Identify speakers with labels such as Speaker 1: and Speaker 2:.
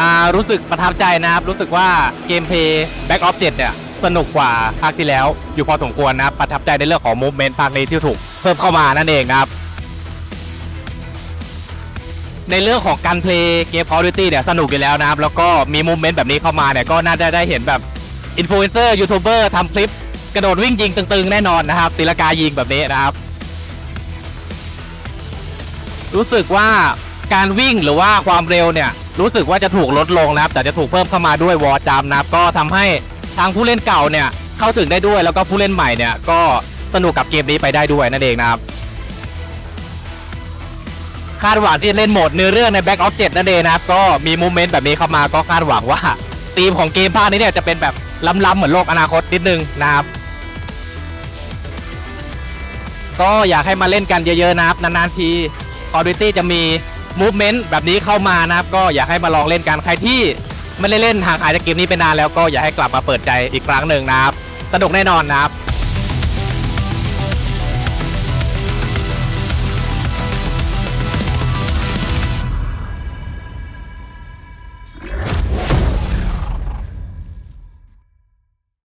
Speaker 1: อ่ารู้สึกประทับใจนะครับ รู้สึกว่าเกมเพย์ Back of 7เจ็ดเนี่ย สนุกกว่าภาคที่แล้ว อยู่พอสมควรนะครับ ประทับใจในเรื่องของ Movement ภาคนี้ที่ถูกเพิ่มเข้ามานั่นเองครับ ในเรื่องของการเพลย์เกม Call of Duty เนี่ยสนุกอยู่แล้วนะครับ แล้วก็มี Movement แบบนี้เข้ามาเนี่ยก็น่าจะได้เห็นแบบอินฟลูเอนเซอร์ยูทูบเบอร์ทำคลิปกระโดดวิ่งยิงตึงๆ แน่นอนนะครับตีลากายิงแบบนี้นะครับ รู้สึกว่า การวิ่งหรือว่าความเร็วเนี่ยรู้สึกว่าจะถูกลดลงนะครับ แต่จะถูกเพิ่มเข้ามาด้วยวอร์จามนะครับก็ทำให้ทางผู้เล่นเก่าเนี่ยเข้าถึงได้ด้วยแล้วก็ผู้เล่นใหม่เนี่ยก็สนุกกับเกมนี้ไปได้ด้วยนั่นเองนะครับคาดหวังที่จะเล่นโหมดเนื้อเรื่องใน Back of 7นั่นเองนะครับก็มีโมเมนต์แบบนี้เข้ามาก็คาดหวังว่าธีมของเกมภาคนี้เนี่ยจะเป็นแบบล้ำๆเหมือนโลกอนาคตนิดนึงนะครับก็อยากให้มาเล่นกันเยอะๆนะครับนานๆที Call of Duty จะมี มูฟเมนต์แบบนี้เข้ามานะครับก็อยากให้มาลองเล่นกันใครที่ไม่ได้เล่นห่างหายจากเกมนี้ไปนานแล้วก็อยากให้กลับมาเปิดใจอีกครั้งหนึ่งนะครับสนุกแน่นอนนะครับ